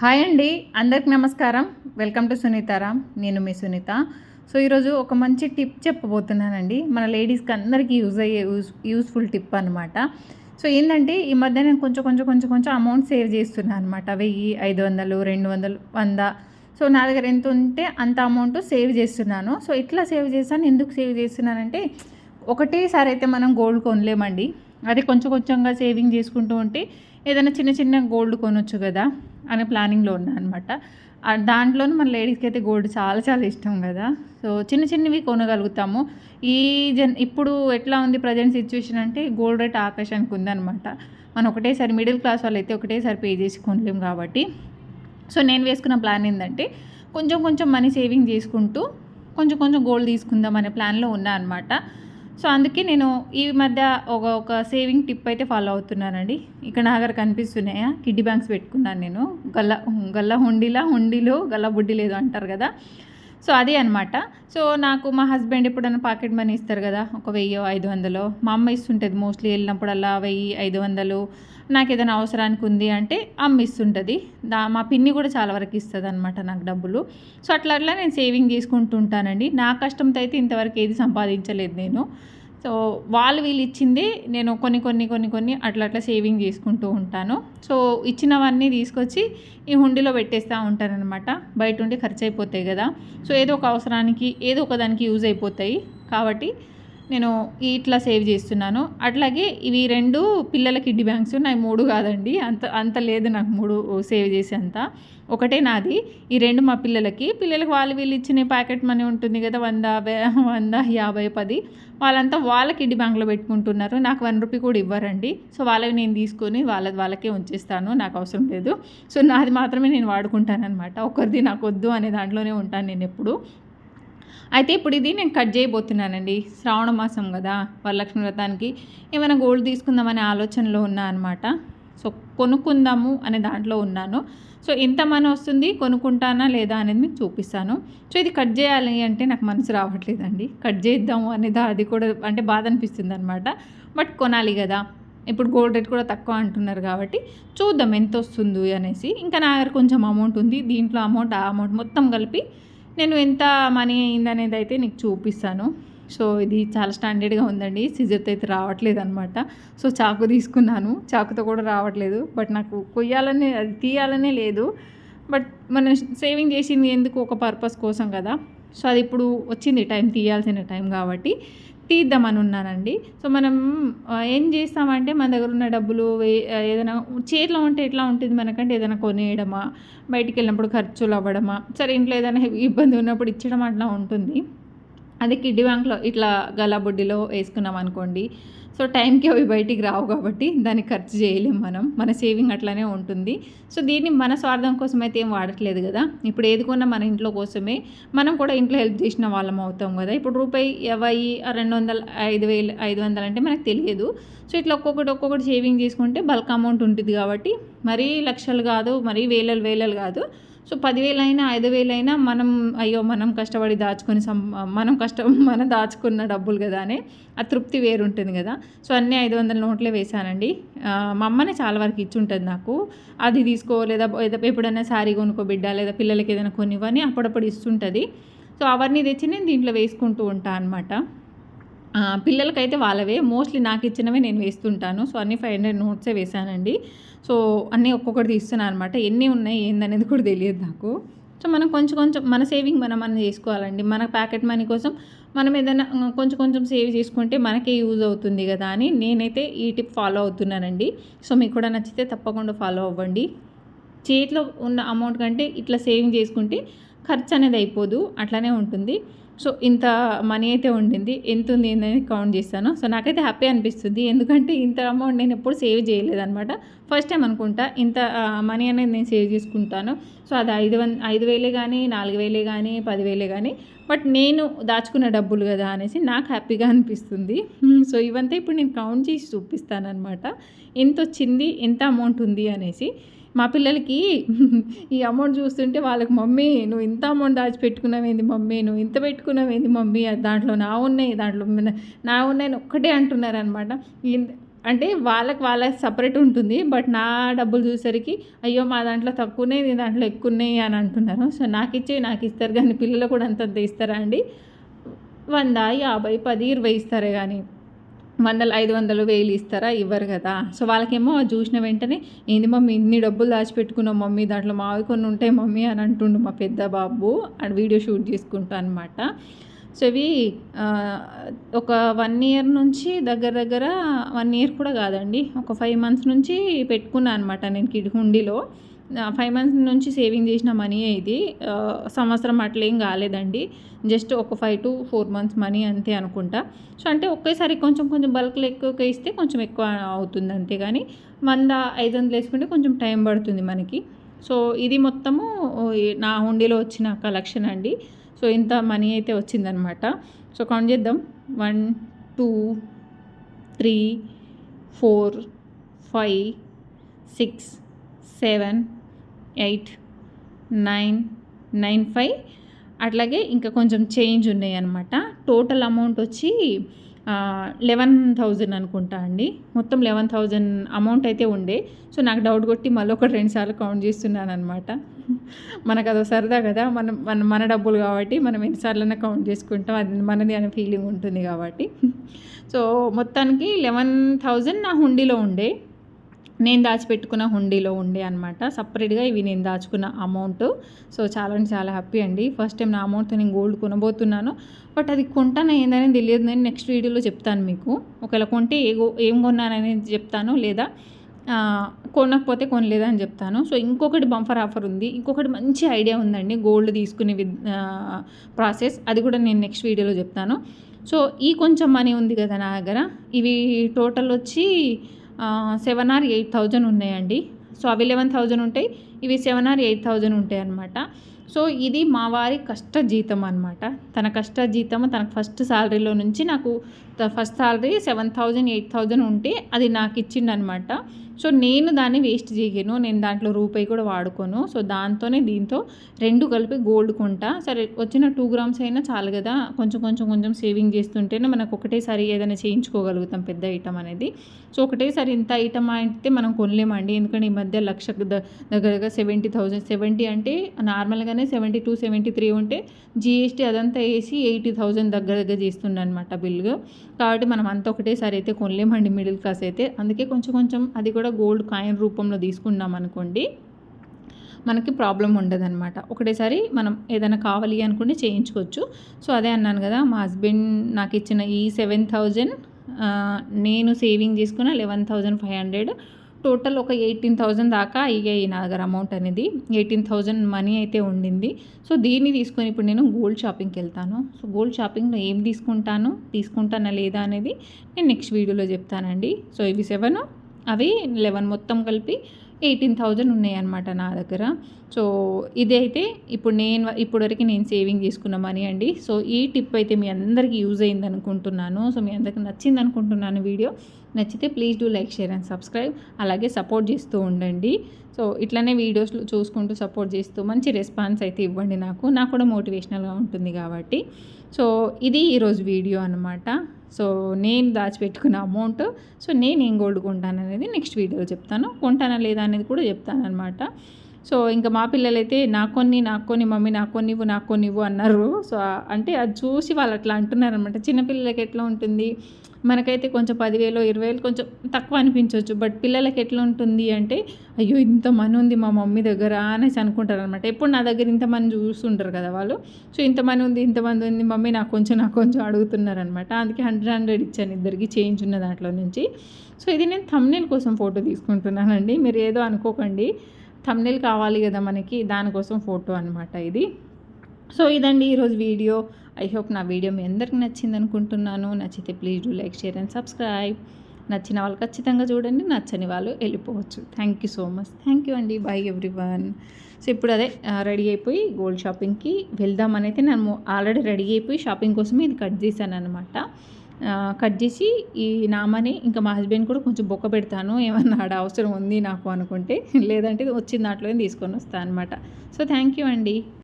Hi అండి అందరికి నమస్కారం. వెల్కమ్ టు సునీతారామ్ నేను మీ సునీత. సో ఈరోజు ఒక మంచి టిప్ చెప్పబోతున్నానండి. మన లేడీస్కి అందరికీ యూజ్ అయ్యే యూస్ యూస్ఫుల్ టిప్ అనమాట సో ఏంటంటే ఈ మధ్య నేను కొంచెం కొంచెం కొంచెం కొంచెం అమౌంట్ సేవ్ చేస్తున్నాను అనమాట వెయ్యి ఐదు వందలు రెండు వందలు వంద. సో నా దగ్గర ఎంత ఉంటే అంత అమౌంట్ సేవ్ చేస్తున్నాను. సో ఇట్లా సేవ్ చేస్తాను ఎందుకు సేవ్ చేస్తున్నానంటే ఒకటేసారి అయితే మనం గోల్డ్ కొనలేమండి. అది కొంచెం కొంచెంగా సేవింగ్ చేసుకుంటూ ఉంటే ఏదైనా చిన్న చిన్న గోల్డ్ కొనొచ్చు కదా అనే ప్లానింగ్లో ఉన్నా అనమాట దాంట్లోనూ మన లేడీస్కి అయితే గోల్డ్ చాలా చాలా ఇష్టం కదా. సో చిన్న చిన్నవి కొనగలుగుతాము. ఈ జన్ ఇప్పుడు ఎట్లా ఉంది ప్రజెంట్ సిచ్యువేషన్ అంటే గోల్డ్ రేట్ ఆకాశానికి ఉందనమాట మనం ఒకటేసారి మిడిల్ క్లాస్ వాళ్ళు అయితే ఒకటేసారి పే చేసి కాబట్టి. సో నేను వేసుకున్న ప్లాన్ ఏంటంటే కొంచెం కొంచెం మనీ సేవింగ్ చేసుకుంటూ కొంచెం కొంచెం గోల్డ్ తీసుకుందాం అనే ప్లాన్లో ఉన్నా అనమాట సో అందుకే నేను ఈ మధ్య ఒక ఒక సేవింగ్ టిప్ అయితే ఫాలో అవుతున్నానండి. ఇక్కడ నా దగ్గర కనిపిస్తున్నాయా? కిడ్డీ బ్యాంక్స్ పెట్టుకున్నాను నేను. గల్ల గల్ల హుండీలా హుండీలో గల్ల బుడ్డి లేదు అంటారు కదా. సో అదే అనమాట సో నాకు మా హస్బెండ్ ఎప్పుడైనా పాకెట్ మనీ ఇస్తారు కదా? ఒక వెయ్యో ఐదు వందలు. మా అమ్మ ఇస్తుంటుంది మోస్ట్లీ వెళ్ళినప్పుడల్లా వెయ్యి ఐదు వందలు. నాకు ఏదైనా అవసరానికి ఉంది అంటే అమ్మ ఇస్తుంటుంది. దా మా పిన్ని కూడా చాలా వరకు ఇస్తుంది అనమాట నాకు డబ్బులు. సో అట్లా అట్లా నేను సేవింగ్ చేసుకుంటుంటానండి నా కష్టంతో అయితే ఇంతవరకు ఏది సంపాదించలేదు నేను. సో వాళ్ళు వీళ్ళు ఇచ్చింది నేను కొన్ని కొన్ని కొన్ని కొన్ని అట్లా అట్లా సేవింగ్ చేసుకుంటూ ఉంటాను. సో ఇచ్చినవన్నీ తీసుకొచ్చి ఈ హుండీలో పెట్టేస్తూ ఉంటానన్నమాట బయట ఉండి ఖర్చు అయిపోతాయి కదా. సో ఏదో ఒక అవసరానికి ఏదో ఒక దానికి యూజ్ అయిపోతాయి. కాబట్టి నేను ఇట్లా సేవ్ చేస్తున్నాను. అట్లాగే ఇవి రెండు పిల్లల కిడ్డీ బ్యాంక్స్ నాకు మూడు కాదండి. అంత అంత లేదు నాకు మూడు సేవ్ చేసేంత. ఒకటే నాది. ఈ రెండు మా పిల్లలకి. పిల్లలకి వాళ్ళు వీళ్ళు ఇచ్చిన ప్యాకెట్ మనీ ఉంటుంది కదా వంద వంద యాభై పది. వాళ్ళంతా వాళ్ళ కిడ్డీ బ్యాంక్లో పెట్టుకుంటున్నారు. నాకు వన్ రూపీ కూడా ఇవ్వరండి. సో వాళ్ళవి నేను తీసుకొని వాళ్ళ వాళ్ళకే ఉంచేస్తాను. నాకు అవసరం లేదు. సో నాది మాత్రమే నేను వాడుకుంటాను అనమాట ఒకరిది నాకు వద్దు అనే దాంట్లోనే ఉంటాను నేను ఎప్పుడు. అయితే ఇప్పుడు ఇది నేను కట్ చేయబోతున్నానండి. శ్రావణ మాసం కదా వరలక్ష్మి వ్రతానికి ఏమైనా గోల్డ్ తీసుకుందామనే ఆలోచనలో ఉన్నా అనమాట సో కొనుక్కుందాము అనే దాంట్లో ఉన్నాను. సో ఎంత మనీ వస్తుంది కొనుక్కుంటానా లేదా అనేది మీకు చూపిస్తాను. సో ఇది కట్ చేయాలి అంటే నాకు మనసు రావట్లేదండి. కట్ చేద్దాము అనేది అది కూడా అంటే బాధ అనిపిస్తుంది అనమాట బట్ కొనాలి కదా. ఇప్పుడు గోల్డ్ రేట్ కూడా తక్కువ అంటున్నారు కాబట్టి చూద్దాం ఎంత వస్తుంది అనేసి. ఇంకా నా దగ్గర కొంచెం అమౌంట్ ఉంది. దీంట్లో అమౌంట్ ఆ అమౌంట్ మొత్తం కలిపి నేను ఎంత మనీ అయిందనేది అయితే నీకు చూపిస్తాను. సో ఇది చాలా స్టాండర్డ్గా ఉందండి. సిజర్తో అయితే రావట్లేదు అనమాట సో చాకు తీసుకున్నాను. చాకుతో కూడా రావట్లేదు. బట్ నాకు కొయ్యాలనే అది తీయాలనే లేదు. బట్ మనం సేవింగ్ చేసింది ఎందుకు ఒక పర్పస్ కోసం కదా? సో అది ఇప్పుడు వచ్చింది టైం తీయాల్సిన టైం కాబట్టి. తీద్దామని ఉన్నానండి సో మనం ఏం చేస్తామంటే మన దగ్గర ఉన్న డబ్బులు ఏదైనా చేతిలో ఉంటే ఎట్లా ఉంటుంది మనకంటే ఏదైనా కొనేయడమా బయటికి వెళ్ళినప్పుడు ఖర్చులు అవ్వడమా సరే ఇంట్లో ఏదైనా ఇబ్బంది ఉన్నప్పుడు ఇచ్చడం అట్లా ఉంటుంది. అది కిడ్డీ బ్యాంక్లో ఇట్లా గలాబుడ్డిలో వేసుకున్నాం అనుకోండి. సో టైంకి అవి బయటికి రావు కాబట్టి దాన్ని ఖర్చు చేయలేం మనం. మన సేవింగ్ అట్లానే ఉంటుంది. సో దీన్ని మన స్వార్థం కోసం అయితే ఏం వాడట్లేదు కదా. ఇప్పుడు ఏది కొన్నా మన ఇంట్లో కోసమే. మనం కూడా ఇంట్లో హెల్ప్ చేసిన వాళ్ళం అవుతాం కదా. ఇప్పుడు రూపాయి వెయ్యి రెండు వందల ఐదు వేలు ఐదు వందలు అంటే మనకు తెలియదు. సో ఇట్లా ఒక్కొక్కటి ఒక్కొక్కటి సేవింగ్ చేసుకుంటే బల్క్ అమౌంట్ ఉంటుంది కాబట్టి మరీ లక్షలు కాదు మరీ వేలలు వేలలు కాదు. సో పదివేలైనా ఐదు వేలైనా మనం అయ్యో మనం కష్టపడి దాచుకొని సం మనం కష్టం మనం దాచుకున్న డబ్బులు కదా అని ఆ తృప్తి వేరుంటుంది కదా సో అన్నీ ఐదు వందల నోట్లే వేశానండి. మా అమ్మనే చాలా వరకు ఇచ్చి ఉంటుంది నాకు. అది తీసుకో లేదా ఎప్పుడైనా శారీ కొనుక్కో బిడ్డ లేదా పిల్లలకి ఏదైనా కొనివ్వని అప్పుడప్పుడు ఇస్తుంటుంది. సో అవన్నీ తెచ్చి నేను దీంట్లో వేసుకుంటూ ఉంటాను అనమాట పిల్లలకైతే వాళ్ళవే. మోస్ట్లీ నాకు ఇచ్చినవే నేను వేస్తుంటాను. సో అన్ని ఫైవ్ హండ్రెడ్ నోట్సే వేసానండి. సో అన్నీ ఒక్కొక్కటి తీస్తున్నాను అనమాట ఎన్ని ఉన్నాయి ఏందనేది కూడా తెలియదు నాకు. సో మనం కొంచెం కొంచెం మన సేవింగ్ మనం మనం చేసుకోవాలండి. మన ప్యాకెట్ మనీ కోసం మనం ఏదైనా కొంచెం కొంచెం సేవ్ చేసుకుంటే మనకే యూజ్ అవుతుంది కదా అని నేనైతే ఈ టిప్ ఫాలో అవుతున్నానండి. సో మీకు కూడా నచ్చితే తప్పకుండా ఫాలో అవ్వండి. చేతిలో ఉన్న అమౌంట్ కంటే ఇట్లా సేవింగ్ చేసుకుంటే ఖర్చు అనేది అయిపోదు అట్లానే ఉంటుంది. సో ఇంత మనీ అయితే ఉండింది. ఎంత ఉంది అనేది కౌంట్ చేస్తాను. సో నాకైతే హ్యాపీ అనిపిస్తుంది. ఎందుకంటే ఇంత అమౌంట్ నేను ఎప్పుడు సేవ్ చేయలేదన్నమాట. ఫస్ట్ టైం అనుకుంటా ఇంత మనీ అనేది నేను సేవ్ చేసుకుంటాను. సో అది ఐదు వన్ ఐదు వేలే కానీ నాలుగు వేలే కానీ పదివేలే కానీ బట్ నేను దాచుకున్న డబ్బులు కదా అనేసి నాకు హ్యాపీగా అనిపిస్తుంది. Hmm, సో ఇవంతా ఇప్పుడు నేను కౌంట్ చేసి చూపిస్తాను అనమాట ఎంత వచ్చింది ఎంత అమౌంట్ ఉంది అనేసి. మా పిల్లలకి ఈ అమౌంట్ చూస్తుంటే వాళ్ళకి మమ్మీ నువ్వు ఇంత అమౌంట్ దాచి పెట్టుకున్నావేంది మమ్మీ? నువ్వు ఇంత పెట్టుకున్నావేంది మమ్మీ? దాంట్లో నా ఉన్నాయి దాంట్లో నా ఉన్నాయని ఒక్కటే అంటున్నారనమాట అంటే వాళ్ళకి వాళ్ళ సపరేట్ ఉంటుంది బట్ నా డబ్బులు చూసేసరికి అయ్యో మా దాంట్లో తక్కువనే నీ దాంట్లో ఎక్కువ ఉన్నాయి అని అంటున్నారు. సో నాకు ఇచ్చి నాకు ఇస్తారు కానీ పిల్లలు కూడా అంతంత ఇస్తారా అండి? వంద యాభై పది ఇరవై ఇస్తారే కానీ. వందలు ఐదు వందలు వేలు ఇస్తారా? ఇవ్వరు కదా. సో వాళ్ళకేమో చూసిన వెంటనే ఏంది మమ్మీ ఇన్ని డబ్బులు దాచిపెట్టుకున్నాం మమ్మీ? దాంట్లో మావి కొన్ని ఉంటాయి మమ్మీ అని అంటుండు మా పెద్ద బాబు. అండ్ వీడియో షూట్ చేసుకుంటా అనమాట సో ఇవి ఒక వన్ ఇయర్ నుంచి దగ్గర దగ్గర వన్ ఇయర్ కూడా కాదండి ఒక ఫైవ్ మంత్స్ నుంచి పెట్టుకున్నాను అనమాట నేను కిడ్ హుండీలో ఫైవ్ మంత్స్ నుంచి సేవింగ్ చేసిన మనీ ఇది. సంవత్సరం అట్లేం కాలేదండి. జస్ట్ ఒక five to four months money అంతే అనుకుంటా. సో అంటే ఒకేసారి కొంచెం కొంచెం బల్క్లో ఎక్కువ ఇస్తే కొంచెం ఎక్కువ అవుతుంది అంతే కానీ వంద ఐదు వందలు వేసుకుంటే కొంచెం టైం పడుతుంది మనకి. సో ఇది మొత్తము నా హుండీలో వచ్చిన కలెక్షన్ అండి. సో ఇంత మనీ అయితే వచ్చిందనమాట. సో కౌంట్ చేద్దాం. One two three four five six seven eight nine nine five. అట్లాగే ఇంకా కొంచెం చేంజ్ ఉన్నాయి అనమాట టోటల్ అమౌంట్ వచ్చి లెవెన్ థౌజండ్ అనుకుంటా అండి. మొత్తం లెవెన్ థౌజండ్ అమౌంట్ అయితే ఉండే. సో నాకు డౌట్ కొట్టి మళ్ళీ ఒక రెండు సార్లు కౌంట్ చేస్తున్నాను అనమాట మనకు అదో సరదా కదా. మనం మన మన డబ్బులు కాబట్టి మనం ఎన్నిసార్లైనా కౌంట్ చేసుకుంటాం. అది మనది అనే ఫీలింగ్ ఉంటుంది కాబట్టి. సో మొత్తానికి లెవెన్ థౌజండ్ నా హుండీలో ఉండే. నేను దాచిపెట్టుకున్న హుండీలో ఉండే అనమాట సపరేట్గా ఇవి నేను దాచుకున్న అమౌంట్. సో చాలా అంటే చాలా హ్యాపీ అండి. ఫస్ట్ టైం నా అమౌంట్తో నేను గోల్డ్ కొనబోతున్నాను. బట్ అది కొంటాను ఏందని తెలియదు నేను నెక్స్ట్ వీడియోలో చెప్తాను మీకు. ఒకవేళ కొంటే ఏ ఏం కొన్నాననేది చెప్తాను లేదా కొనకపోతే కొనలేదని అని చెప్తాను. సో ఇంకొకటి బంఫర్ ఆఫర్ ఉంది. ఇంకొకటి మంచి ఐడియా ఉందండి. గోల్డ్ తీసుకునే ప్రాసెస్. అది కూడా నేను నెక్స్ట్ వీడియోలో చెప్తాను. సో ఈ కొంచెం మనీ ఉంది కదా నా దగ్గర. ఇవి టోటల్ వచ్చి సెవెన్ ఆర్ ఎయిట్ థౌజండ్ ఉన్నాయండి. సో అవి లెవెన్ థౌజండ్ ఉంటాయి. ఇవి సెవెన్ ఆర్ ఎయిట్ థౌజండ్ ఉంటాయి అనమాట సో ఇది మా వారి కష్ట జీతం అనమాట తన కష్ట జీతం తనకు ఫస్ట్ శాలరీలో నుంచి నాకు first salary seven thousand eight thousand ఉంటే అది నాకు ఇచ్చిండనమాట. సో నేను దాన్ని వేస్ట్ చేయను. నేను దాంట్లో రూపాయి కూడా వాడుకోను. సో దాంతోనే దీంతో రెండు కలిపి గోల్డ్ కొంటా. సరే వచ్చిన టూ గ్రామ్స్ అయినా చాలు కదా. కొంచెం కొంచెం కొంచెం సేవింగ్ చేస్తుంటేనే మనకు ఒకటేసారి ఏదైనా చేయించుకోగలుగుతాం పెద్ద ఐటమ్ అనేది. సో ఒకటేసారి ఇంత ఐటమ్ అయితే మనం కొనలేమండి. ఎందుకంటే ఈ మధ్య లక్ష దగ్గర దగ్గర సెవెంటీ థౌజండ్ సెవెంటీ అంటే నార్మల్గానే సెవెంటీ టూ సెవెంటీ త్రీ ఉంటే జిఎస్టీ అదంతా వేసి ఎయిటీ థౌజండ్ దగ్గర దగ్గర చేస్తుండ అనమాట బిల్లు. కాబట్టి మనం అంత ఒకటేసారి అయితే కొనలేమండి మిడిల్ క్లాస్ అయితే. అందుకే కొంచెం కొంచెం అది కూడా గోల్డ్ కాయిన్ రూపంలో తీసుకున్నాం అనుకోండి మనకి ప్రాబ్లం ఉండదన్నమాట. ఒకటేసారి మనం ఏదైనా కావాలి అనుకుంటే చేయించుకోవచ్చు. సో అదే అన్నాను కదా మా హస్బెండ్ నాకు ఇచ్చిన ఈ సెవెన్ థౌజండ్ నేను సేవింగ్ చేసుకున్న eleven thousand five hundred total ఒక ఎయిటీన్ థౌజండ్ దాకా అయ్యాయి నా దగ్గర అమౌంట్ అనేది. ఎయిటీన్ థౌజండ్ మనీ అయితే ఉండింది. సో దీన్ని తీసుకొని ఇప్పుడు నేను గోల్డ్ షాపింగ్కి వెళ్తాను. సో గోల్డ్ షాపింగ్లో ఏం తీసుకుంటాను తీసుకుంటానా లేదా అనేది నేను నెక్స్ట్ వీడియోలో చెప్తానండి. సో ఇవి సెవెన్ అవి లెవెన్ మొత్తం కలిపి ఎయిటీన్ థౌజండ్ ఉన్నాయన్నమాట నా దగ్గర. సో ఇదైతే ఇప్పుడు నేను ఇప్పటివరకు నేను సేవింగ్ చేసుకున్న మనీ అండి. సో ఈ టిప్ అయితే మీ అందరికీ యూజ్ అయింది అనుకుంటున్నాను. సో మీ అందరికీ నచ్చింది అనుకుంటున్నాను వీడియో. నచ్చితే please do like share and subscribe అలాగే సపోర్ట్ చేస్తూ ఉండండి. సో ఇట్లనే వీడియోస్ చూసుకుంటూ సపోర్ట్ చేస్తూ మంచి రెస్పాన్స్ అయితే ఇవ్వండి నాకు. నాకు కూడా మోటివేషనల్గా ఉంటుంది కాబట్టి. సో ఇది ఈరోజు వీడియో అనమాట సో నేను దాచిపెట్టుకున్న అమౌంట్ సో నేను ఏం గోల్డ్ కొంటాను అనేది నెక్స్ట్ వీడియోలో చెప్తాను. కొంటానా లేదా అనేది కూడా చెప్తాను అనమాట సో ఇంకా మా పిల్లలైతే నాకు కొన్ని నాకు కొన్ని మమ్మీ నాకు కొన్ని ఇవ్వు నాకు కొన్ని ఇవ్వు అన్నారు. సో అంటే అది చూసి వాళ్ళు అట్లా అంటున్నారు అనమాట చిన్నపిల్లలకి ఎట్లా ఉంటుంది? మనకైతే కొంచెం పదివేలు ఇరవై వేలు కొంచెం తక్కువ అనిపించవచ్చు బట్ పిల్లలకి ఎట్లా ఉంటుంది అంటే అయ్యో ఇంత మనీ ఉంది మా మమ్మీ దగ్గర అనేసి అనుకుంటారు అనమాట ఎప్పుడు నా దగ్గర ఇంత మంది చూస్తుంటారు కదా వాళ్ళు. సో ఇంత మనీ ఉంది ఇంతమంది ఉంది మమ్మీ నాకు కొంచెం నాకు కొంచెం అడుగుతున్నారు అనమాట అందుకే హండ్రెడ్ హండ్రెడ్ ఇచ్చాను ఇద్దరికి చేంజ్ ఉన్న దాంట్లో నుంచి. సో ఇది నేను థమ్నేల్ కోసం ఫోటో తీసుకుంటున్నానండి. మీరు ఏదో అనుకోకండి. థమ్నేల్ కావాలి కదా మనకి దానికోసం ఫోటో అనమాట ఇది. సో ఇదండి ఈరోజు వీడియో. ఐ హోప్ నా వీడియో మీ అందరికీ నచ్చింది అనుకుంటున్నాను. నచ్చితే please do like share and subscribe నచ్చిన వాళ్ళు ఖచ్చితంగా చూడండి నచ్చని వాళ్ళు వెళ్ళిపోవచ్చు. Thank you so much thank you అండి. బై ఎవ్రీవన్ సో ఇప్పుడు అదే రెడీ అయిపోయి గోల్డ్ షాపింగ్కి వెళ్దామని అయితే నేను ఆల్రెడీ రెడీ అయిపోయి షాపింగ్ కోసమే ఇది కట్ చేశాను అనమాట కట్ చేసి ఈ నామని ఇంకా మా హస్బెండ్ కూడా కొంచెం బొక్క పెడతాను ఏమన్నా ఆడ అవసరం ఉంది నాకు అనుకుంటే లేదంటే వచ్చిన దాంట్లో తీసుకొని వస్తాను అనమాట సో థ్యాంక్ యూ అండి.